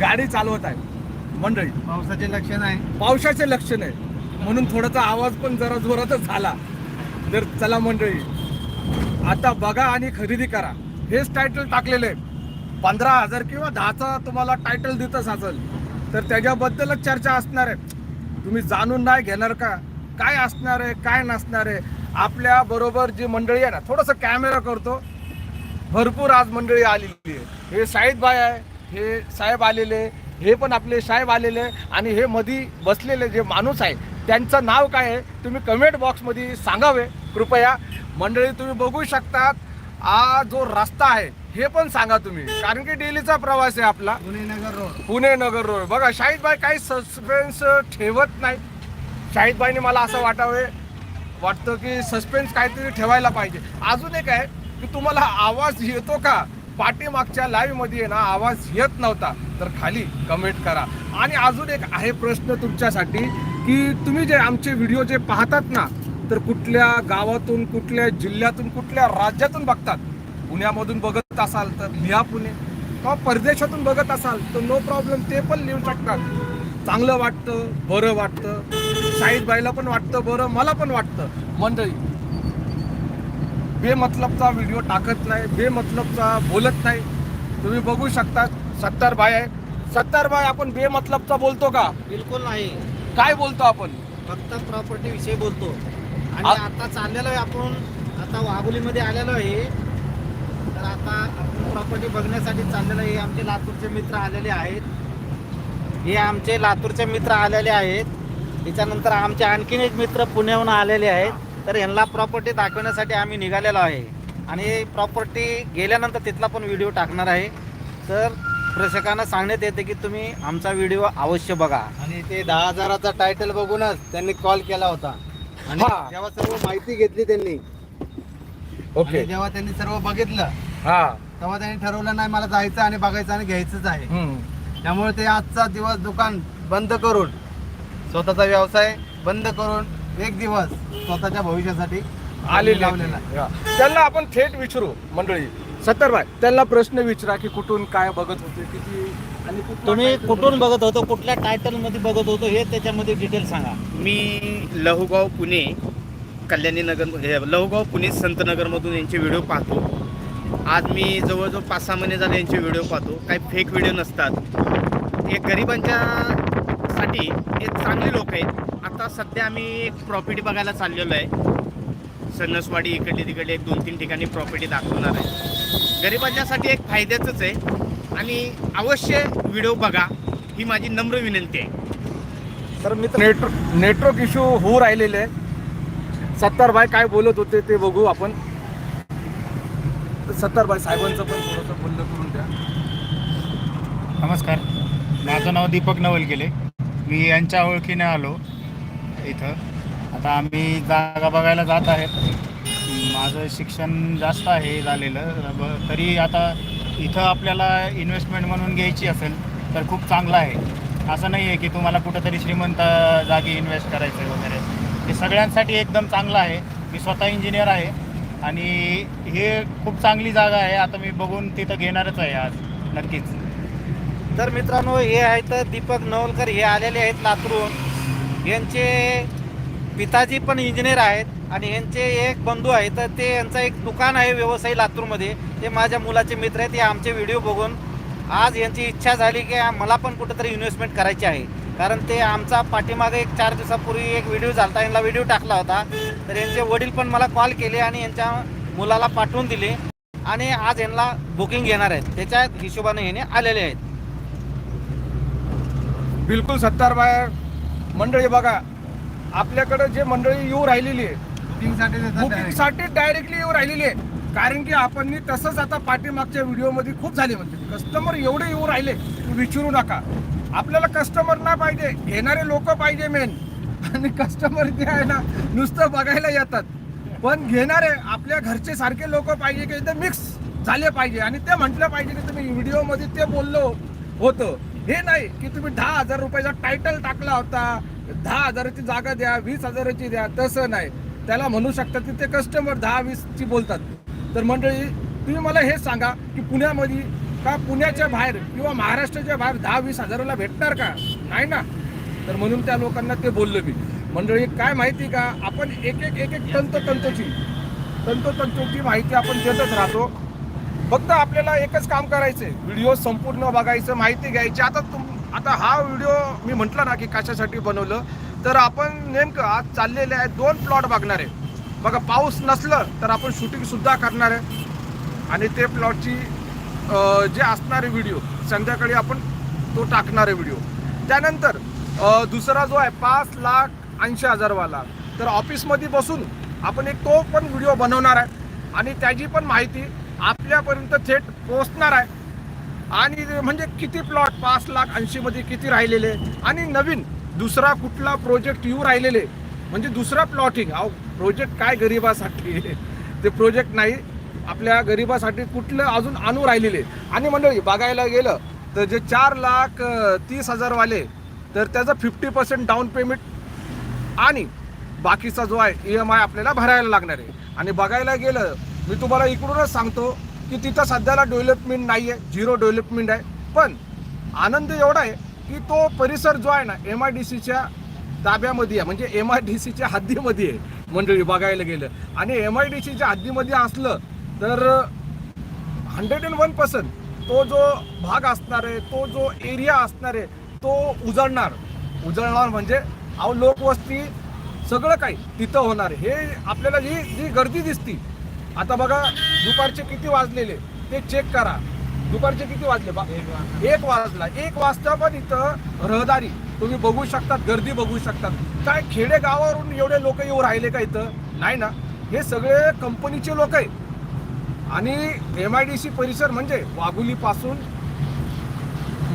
गाडी चालवत आहे. मंडळी पावसाचे लक्षण आहे. पावसाचे लक्षण आहे. म्हणून थोडासा आवाज पण जरा जोरातच झाला. तर चला मंडळी आता बघा आणि खरेदी करा. हेच टायटल टाकलेलं आहे पंधरा हजार किंवा दहाचा तुम्हाला टायटल देतच असेल. तर त्याच्याबद्दलच चर्चा असणार आहे. तुम्ही जाणून नाही घेणार का? काय असणार आहे काय नसणार आहे? आपल्या बरोबर जी मंडळी आहे ना थोडंसं कॅमेरा करतो. भरपूर आज मंडळी आलेली आहे. हे साईद भाई आहे. हे साहेब आलेले हे पण आपले साहेब आलेले आणि हे मधी बसलेले जे माणूस आहे त्यांचं नाव काय आहे तुम्ही कमेंट बॉक्समध्ये सांगावे. कृपया. मंडळी तुम्ही बघू शकतात हा जो रस्ता आहे हे पण सांगा तुम्ही. कारण की डेलीचा प्रवास आहे आपला. पुणे नगर रोड. पुणे नगर रोड. बघा शाहिद भाई काही सस्पेन्स ठेवत नाही शाहिद भाईने मला असं वाटावे वाटतं की सस्पेन्स काहीतरी ठेवायला पाहिजे. अजून एक आहे की तुम्हाला आवाज येतो का? पाठीमागच्या लाईव्हमध्ये ना आवाज येत नव्हता. तर खाली कमेंट करा. आणि अजून एक आहे प्रश्न तुमच्यासाठी की तुम्ही जे आमचे व्हिडिओ जे पाहतात ना तर कुठल्या गावातून कुठल्या जिल्ह्यातून कुठल्या राज्यातून बघतात? पुण्यामधून बघत असाल तर लिहा पुणे. किंवा परदेशातून बघत असाल तर नो प्रॉब्लेम ते पण लिहू शकतात. चांगलं वाटतं बरं वाटतं. शाहीद बाईला पण वाटतं बरं मला पण वाटतं. मंडळी बेमतलबचा व्हिडिओ टाकत नाही बेमतलबचा बोलत नाही. तुम्ही बघू शकता सत्तार भाई आहे सत्तार भाई आपण बेमतलबचा बोलतो का? बिलकुल नाही. काय बोलतो आपण? फक्त प्रॉपर्टी विषयी बोलतो. आणि आ- आता चाललेलो आहे आपण आता वाघोलीमध्ये आलेलो आहे. तर आता आपण प्रॉपर्टी बघण्यासाठी चाललेलो आहे. हे आमचे लातूरचे मित्र आलेले आहेत. हे आमचे लातूरचे मित्र आलेले आहेत. त्याच्यानंतर आमचे आणखीन एक मित्र पुण्याहून आलेले आहेत. तर यांना प्रॉपर्टी दाखवण्यासाठी आम्ही निघालेलो आहे. आणि प्रॉपर्टी गेल्यानंतर तिथला पण व्हिडिओ टाकणार आहे. तर प्रेक्षकांना सांगण्यात येते की तुम्ही आमचा व्हिडिओ अवश्य बघा. आणि ते दहा हजाराचा टायटल बघूनच त्यांनी कॉल केला होता. आणि हा. जेव्हा सर्व माहिती घेतली त्यांनी. ओके जेव्हा त्यांनी सर्व बघितलं हा. तेव्हा त्यांनी ठरवलं नाही मला जायचं आणि बघायचं आणि घ्यायचंच आहे. हम्म. त्यामुळे ते आजचा दिवस दुकान बंद करून स्वतःचा व्यवसाय बंद करून एक दिवस स्वतःच्या भविष्यासाठी आलेले लावलेला आहे. त्यांना आपण थेट विचारू मंडळी. सत्तर भाई त्यांना प्रश्न विचारा की कुठून काय बघत होते किती आणि कुठला तुम्ही title कुठून बघत होतो कुठल्या टायटलमध्ये बघत होतो हे त्याच्यामध्ये डिटेल सांगा. मी लहुगाव पुणे कल्याणी नगर हे लहुगाव पुणे संतनगरमधून यांचे व्हिडिओ पाहतो. आज मी जवळजवळ पाच सहा महिने झाले यांचे व्हिडिओ पाहतो. काही फेक व्हिडिओ नसतात. हे गरिबांच्यासाठी हे चांगले लोक आहेत. सध्या आम्ही एक प्रॉपर्टी बघायला चाललेलो आहे. सन्नसवाडी इकडे तिकडे एक दोन तीन ठिकाणी प्रॉपर्टी दाखवणार आहे. गरिबांच्यासाठी एक फायद्याचंच आहे. आणि अवश्य व्हिडिओ बघा. ही माझी नम्र विनंती आहे. तर मित्र नेटवर्क नेटवर्क इश्यू होऊ राहिलेले आहे. सत्तर भाई काय बोलत होते ते बघू आपण. सत्तर भाई साहेबांचं पण थोडंसं बोलणं करून द्या. नमस्कार. माझं नाव दीपक नवलगेले मी यांच्या ओळखीने आलो. इथं. आता आम्ही जागा बघायला जात आहेत. माझं शिक्षण जास्त आहे झालेलं. ब- तरी आता इथं आपल्याला इन्व्हेस्टमेंट म्हणून घ्यायची असेल तर खूप चांगलं आहे. असं नाही आहे की तुम्हाला कुठंतरी श्रीमंत जागी इन्व्हेस्ट करायचं आहे वगैरे. हे सगळ्यांसाठी एकदम चांगलं आहे. मी स्वतः इंजिनियर आहे. आणि हे खूप चांगली जागा आहे. आता मी बघून तिथं घेणारच आहे आज नक्कीच. तर मित्रांनो हे आहेत दीपक नवलकर. हे आलेले आहेत लातूरून यांचे पिताजी पण इंजिनियर आहेत आणि यांचे एक बंधू आहेत तर ते यांचं एक दुकान आहे व्यवसायी लातूरमध्ये. ते माझ्या मुलाचे मित्र आहेत. ते आमचे व्हिडिओ बघून आज यांची इच्छा झाली की मला पण कुठंतरी इन्व्हेस्टमेंट करायची आहे. कारण ते आमचा पाठीमागे एक चार दिवसापूर्वी एक व्हिडिओ झाला यांना व्हिडिओ टाकला होता. तर यांचे वडील पण मला कॉल केले आणि यांच्या मुलाला पाठवून दिले. आणि आज यांना बुकिंग घेणार आहेत. त्याच्या हिशोबाने येणे आलेले आहेत. बिलकुल सत्तार बाहेर मंडळी बघा आपल्याकडे जे मंडळी येऊ राहिलेली आहे बुकिंगसाठी डायरेक्टली येऊ राहिलेली आहे. कारण की आपण तसंच आता पाठीमागच्या व्हिडिओमध्ये खूप झाले म्हणते. कस्टमर एवढे येऊ राहिले विचारू नका. आपल्याला कस्टमर नाही पाहिजे घेणारे लोक पाहिजे मेन आणि कस्टमर जे आहे ना नुसतं बघायला येतात. पण घेणारे आपल्या घरचे सारखे लोक पाहिजे की एकदम मिक्स झाले पाहिजे. आणि ते म्हटलं पाहिजे की तुम्ही व्हिडिओमध्ये ते बोललो होतं. हे नाही की तुम्ही दहा हजार रुपयाचा टायटल टाकला होता. दहा हजाराची जागा द्या वीस हजाराची द्या तसं नाही. त्याला म्हणू शकतात की ते कस्टमर दहा वीसची बोलतात. तर मंडळी तुम्ही मला हे सांगा की पुण्यामध्ये का पुण्याच्या बाहेर किंवा महाराष्ट्राच्या बाहेर दहा वीस हजाराला भेटणार का? नाही ना? तर म्हणून त्या लोकांना ते बोललो मी. मंडळी काय माहिती का? आपण एक एक एक एक तंतोतंतोची तंतोतंतोची माहिती आपण देतच राहतो. फक्त आपल्याला एकच काम करायचंय. व्हिडिओ संपूर्ण बघायचं माहिती घ्यायची. आता तुम आता हा व्हिडिओ मी म्हटलं ना की कशासाठी बनवलं तर आपण नेमकं आज चाललेले आहे दोन प्लॉट बघणार. आहे बघा पाऊस नसलं तर आपण शूटिंगसुद्धा करणार आहे. आणि ते प्लॉटची जे असणारे व्हिडिओ संध्याकाळी आपण तो टाकणार आहे व्हिडिओ. त्यानंतर दुसरा जो आहे पाच लाख ऐंशी हजारवाला. तर ऑफिसमध्ये बसून आपण एक तो पण व्हिडिओ बनवणार आहे. आणि त्याची पण माहिती आपल्यापर्यंत थेट पोहोचणार आहे. आणि म्हणजे किती प्लॉट पाच लाख ऐंशीमध्ये किती राहिलेले? आणि नवीन दुसरा कुठला प्रोजेक्ट येऊ राहिलेले? म्हणजे दुसरा प्लॉटिंग अहो प्रोजेक्ट काय गरिबासाठी? ते प्रोजेक्ट नाही. आपल्या गरिबासाठी कुठलं अजून आणू राहिलेले? आणि मंडळी बघायला गेलं तर जे चार लाख तीस हजारवाले तर त्याचं फिफ्टी पर्सेंट डाऊन पेमेंट आणि बाकीचा जो आहे ई एम आय आपल्याला भरायला लागणार आहे. आणि बघायला गेलं मी तुम्हाला इकडूनच सांगतो की तिथं सध्याला डेव्हलपमेंट नाही आहे झिरो डेव्हलपमेंट आहे. पण आनंद एवढा आहे की तो परिसर जो आहे ना एम आय डी सीच्या ताब्यामध्ये आहे. म्हणजे एम आय डी सीच्या हद्दीमध्ये आहे मंडळी बघायला गेलं. आणि एम आय डी सीच्या हद्दीमध्ये असलं तर हंड्रेड अँड वन पर्सेंट तो जो भाग असणार आहे तो जो एरिया असणार आहे तो उजळणार. उजळणार म्हणजे अहो लोकवस्ती सगळं काही तिथं होणार हे आपल्याला जी जी गर्दी दिसती आता बघा दुपारचे किती वाजलेले? ते चेक करा. दुपारचे किती वाजले? बा एक वाजला. एक वाजता पण इथं रहदारी. तुम्ही बघू शकतात गर्दी बघू शकतात. काय खेडे गावावरून एवढे लोक येऊ राहिले का इथं? नाही ना. हे सगळे कंपनीचे लोक आहे आणि एम आय डी सी परिसर म्हणजे वाघुलीपासून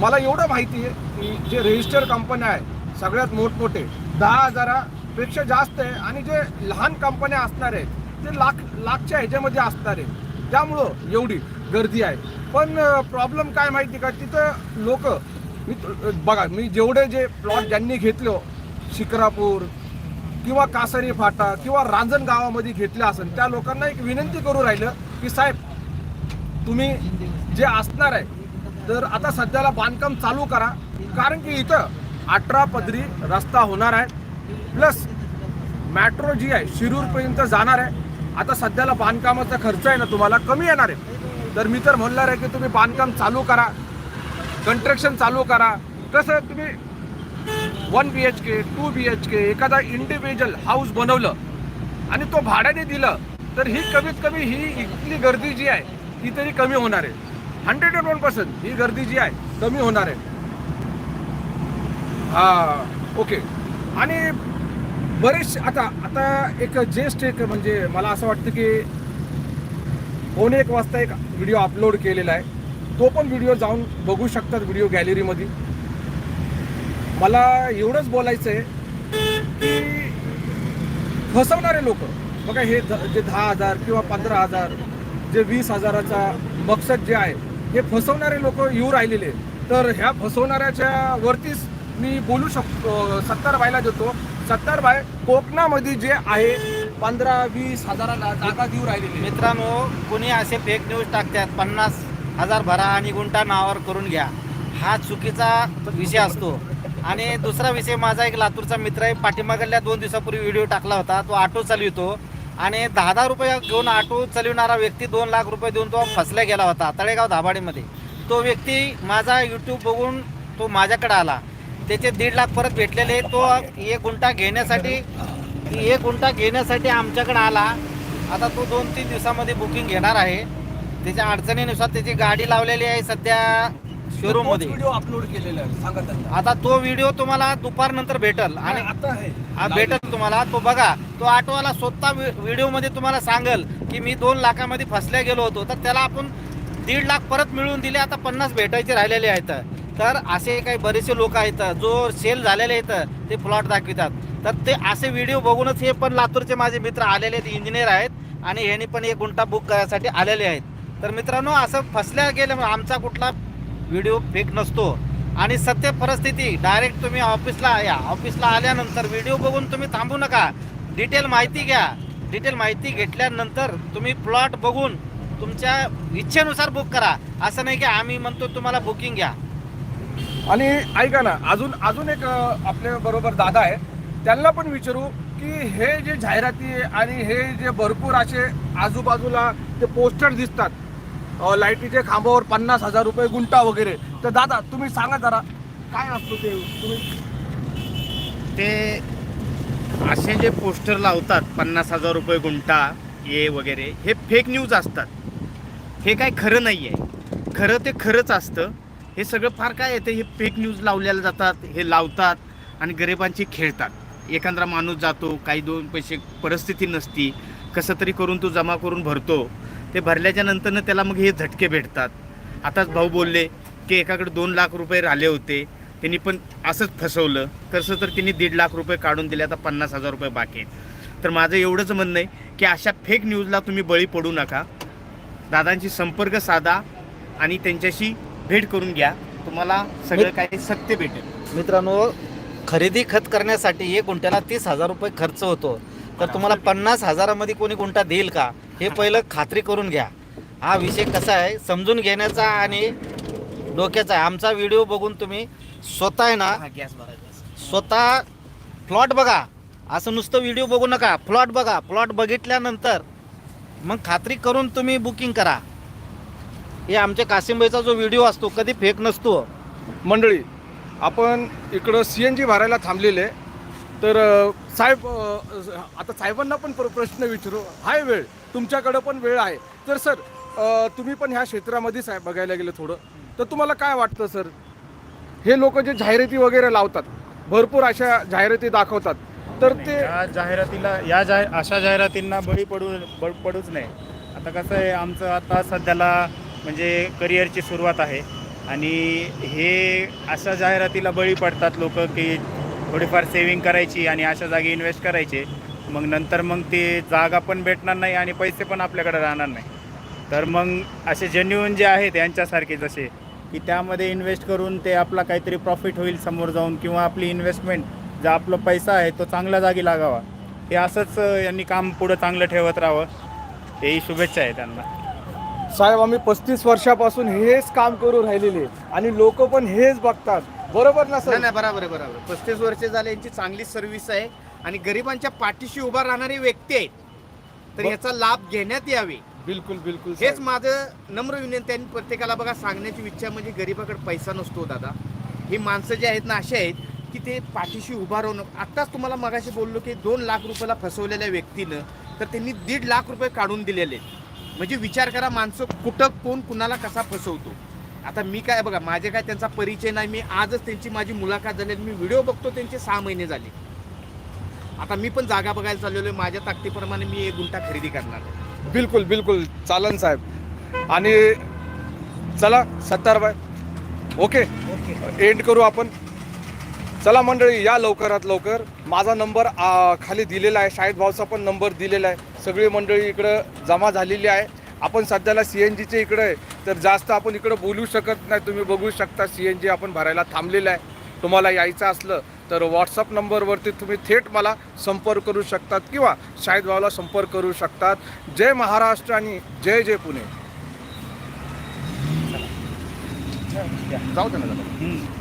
मला एवढं माहिती आहे की जे रजिस्टर कंपन्या आहे सगळ्यात मोठमोठे दहा हजारापेक्षा जास्त आहे. आणि जे लहान कंपन्या असणार आहेत ते लाख लाखच्या ह्याच्यामध्ये असणार आहे. त्यामुळं एवढी गर्दी आहे. पण प्रॉब्लेम काय माहिती का? तिथं लोक मी बघा मी जेवढे जे प्लॉट ज्यांनी घेतले शिक्रापूर किंवा कासारी फाटा किंवा रांजण गावामध्ये घेतले असेल त्या लोकांना एक विनंती करू राहिलं की साहेब तुम्ही जे असणार आहे तर आता सध्याला बांधकाम चालू करा. कारण की इथं अठरा पदरी रस्ता होणार आहे. प्लस मॅट्रो जी आहे शिरूरपर्यंत जाणार आहे. आता सध्याला बांधकामाचा खर्च आहे ना तुम्हाला कमी येणार आहे. तर मी तर म्हणणार आहे की तुम्ही बांधकाम चालू करा कंस्ट्रक्शन चालू करा. कसं तुम्ही one B H K two B H K एखादा इंडिव्हिज्युअल हाऊस बनवलं आणि तो भाड्याने दिलं तर ही कमीत कमी ही इथली गर्दी जी आहे ती तरी कमी होणार आहे. हंड्रेड अँड वन पर्सेंट ही गर्दी जी आहे कमी होणार आहे. हा ओके आणि बरेच आता आता एक जेस्ट एक म्हणजे मला असं वाटतं की कोणी एक वाजता एक व्हिडिओ अपलोड केलेला आहे. तो पण व्हिडिओ जाऊन बघू शकतात व्हिडिओ गॅलरीमध्ये मला एवढंच बोलायचं आहे की फसवणारे लोक बघा हे जे दहा हजार किंवा पंधरा हजार जे वीस हजाराचा मकसद जे आहे हे फसवणारे लोक येऊ राहिलेले तर ह्या फसवणाऱ्याच्या वरतीच मी बोलू शकतो सत्कार व्हायला देतो. सत्तर बाय कोकणामध्ये जे आहे पंधरा वीस हजाराला जागा देऊ राहिलेली मित्रांनो कोणी असे फेक न्यूज टाकतात पन्नास हजार भरा आणि गुंटा नावावर करून घ्या. हा चुकीचा विषय असतो. आणि दुसरा विषय माझा एक लातूरचा मित्र आहे पाठीमागल्या दोन दिवसापूर्वी व्हिडिओ टाकला होता तो ऑटो चालवितो. आणि दहा दहा रुपये घेऊन ऑटो चालविणारा व्यक्ती दोन लाख रुपये देऊन तो फसला गेला होता तळेगाव धाबाडीमध्ये. तो व्यक्ती माझा यूट्यूब बघून तो माझ्याकडे आला. त्याचे दीड लाख परत भेटलेले तो एक गुंठा घेण्यासाठी एक गुंठा घेण्यासाठी आमच्याकडे आला. आता तो दोन तीन दिवसामध्ये बुकिंग घेणार आहे. त्याच्या अडचणीनुसार त्याची गाडी लावलेली आहे सध्या शोरूममध्ये व्हिडिओ अपलोड केलेला आहे. सांगा त्यांना. आता तो व्हिडिओ तुम्हाला दुपारनंतर भेटल. आणि आणि आता आहे. हा भेटल तुम्हाला. तो बघा तो ऑटोवाला स्वतः व्हिडिओमध्ये तुम्हाला सांगल की मी दोन लाखामध्ये फसल्या गेलो होतो. तर त्याला आपण दीड लाख परत मिळवून दिले. आता पन्नास भेटायचे राहिलेले आहेत. तर असे काही बरेचसे लोक आहेत जो सेल झालेले आहेत ते प्लॉट दाखवितात. तर ते असे व्हिडिओ बघूनच हे पण लातूरचे माझे मित्र आलेले आहेत इंजिनियर आहेत आणि ह्यांनी पण एक गुंठा बुक करायसाठी आलेले आहेत. तर मित्रांनो असं फसल्या गेलं आमचा कुठला व्हिडिओ फेक नसतो. आणि सत्य परिस्थिती डायरेक्ट तुम्ही ऑफिसला या. ऑफिसला आल्यानंतर व्हिडिओ बघून तुम्ही थांबू नका. डिटेल माहिती घ्या. डिटेल माहिती घेतल्यानंतर तुम्ही प्लॉट बघून तुमच्या इच्छेनुसार बुक करा. असं नाही की आम्ही म्हणतो तुम्हाला बुकिंग घ्या. आणि ऐका ना अजून अजून एक आपल्या बरोबर दादा आहे. त्यांना पण विचारू की हे जे जाहिराती आणि हे जे भरपूर असे आजूबाजूला ते पोस्टर दिसतात लाईटीचे खांबावर पन्नास हजार रुपये गुंटा वगैरे. तर दादा तुम्ही सांगा जरा काय असतो ते? तुम्ही ते असे जे पोस्टर लावतात पन्नास हजार रुपये गुंटा ये वगैरे हे फेक न्यूज असतात. हे काय खरं नाही आहे खरं ते खरंच असतं. हे सगळं फार काय येतं हे फेक न्यूज लावलेल्या जातात हे लावतात आणि गरिबांची खेळतात. एखादा माणूस जातो काही दोन पैसे परिस्थिती नसती कसं तरी करून तो जमा करून भरतो. ते भरल्याच्या नंतरनं त्याला मग हे झटके भेटतात. आताच भाऊ बोलले की एकाकडे दोन लाख रुपये राहिले होते त्यांनी पण असंच फसवलं. कसं तर त्यांनी दीड लाख रुपये काढून दिले आता पन्नास हजार रुपये बाकी तर माझं एवढंच म्हणणं आहे की अशा फेक न्यूजला तुम्ही बळी पडू नका. दादांशी संपर्क साधा आणि त्यांच्याशी भेट करून घ्या. तुम्हाला सगळं काही सत्य भेटेल. मित्रांनो खरेदी खत करण्यासाठी एक गुंठ्याला तीस हजार रुपये खर्च होतो. तर तुम्हाला पन्नास हजारामध्ये कोणी गुंठा देईल का? हे पहिलं खात्री करून घ्या. हा विषय कसा आहे समजून घेण्याचा आणि डोक्याचा आहे. आमचा व्हिडिओ बघून तुम्ही स्वतः आहे ना स्वतः प्लॉट बघा. असं नुसतं व्हिडिओ बघू नका. प्लॉट बघा. प्लॉट बघितल्यानंतर मग खात्री करून तुम्ही बुकिंग करा. हे आमच्या कासिमबाईचा जो व्हिडिओ असतो कधी फेक नसतो. मंडळी आपण इकडं सी एन जी भरायला थांबलेले. तर अ, साहेब अ, आता साहेबांना पण प्र- प्रश्न विचारू. हाय वेळ तुमच्याकडं पण वेळ आहे. तर सर अ, तुम्ही पण ह्या क्षेत्रामध्ये साहेब बघायला गेलं थोडं. तर तुम्हाला काय वाटतं सर? हे लोक जे जाहिराती वगैरे लावतात भरपूर अशा जाहिराती दाखवतात. तर ते या जाहिरातीला या जाहि अशा जाहिरातींना बळी पडू बळ पडूच नाही आता कसं आहे आमचं आता सध्याला म्हणजे करिअरची सुरुवात आहे. आणि हे अशा जाहिरातीला बळी पडतात लोक की थोडीफार सेविंग करायची आणि अशा जागी इन्व्हेस्ट करायचे. मग नंतर मग ते जागा पण भेटणार नाही आणि पैसे पण आपल्याकडे राहणार नाही. तर मग असे जेन्युन जे आहेत यांच्यासारखे जसे की त्यामध्ये इन्व्हेस्ट करून ते आपला काहीतरी प्रॉफिट होईल समोर जाऊन किंवा आपली इन्व्हेस्टमेंट जो आपला पैसा आहे तो चांगल्या जागी लागावा. हे असंच यांनी काम पुढं चांगलं ठेवत राहावं. हेही शुभेच्छा आहे त्यांना. साहेब आम्ही पस्तीस वर्षापासून हेच काम करू राहिलेले आणि लोक पण हेच बघतात. बरोबर ना नाही सर नाही बरोबर आहे बरोबर पस्तीस वर्ष झाले यांची चांगली सर्व्हिस आहे आणि गरिबांच्या पाठीशी उभा राहणारे व्यक्ती आहेत. तर ब- याचा लाभ घेण्यात यावे. बिलकुल बिलकुल हेच साहेब. माझं नम्र विनंती आहे आणि प्रत्येकाला बघा सांगण्याची इच्छा म्हणजे गरीबाकडे पैसा नसतो दादा. ही माणसं जी आहेत ना अशी आहेत की ते पाठीशी उभा राहून आत्ताच तुम्हाला मगाशी बोललो की दोन लाख रुपयाला फसवलेल्या व्यक्तीनं तर त्यांनी दीड लाख रुपये काढून दिलेले आहेत. म्हणजे विचार करा माणसं कुठं कोण कुणाला कसा फसवतो. आता मी काय बघा माझे काय त्यांचा परिचय नाही मी आजच त्यांची माझी मुलाखत झाली आणि मी व्हिडिओ बघतो त्यांचे सहा महिने झाले. आता मी पण जागा बघायला चाललेलो आहे माझ्या ताकदीप्रमाणे मी एक गुंठा खरेदी करणार आहे. बिलकुल बिलकुल. चालन साहेब. आणि चला सत्तारबाई ओके. एंड करू आपण. चला मंडळी या लवकरात लवकर. माझा नंबर खाली दिलेला आहे. शाहिद भाऊचा पण नंबर दिलेला आहे. सगळी मंडळी इकडं जमा झालेली आहे. आपण सध्याला सी एन जीचे इकडं आहे. तर जास्त आपण इकडं बोलू शकत नाही. तुम्ही बघू शकता सी एन जी आपण भरायला थांबलेलं आहे. तुम्हाला यायचं असलं तर व्हॉट्सअप नंबरवरती तुम्ही थेट मला संपर्क करू शकतात किंवा शाहिद भाऊला संपर्क करू शकतात. जय महाराष्ट्र आणि जय जय पुणे. जाऊ दे ना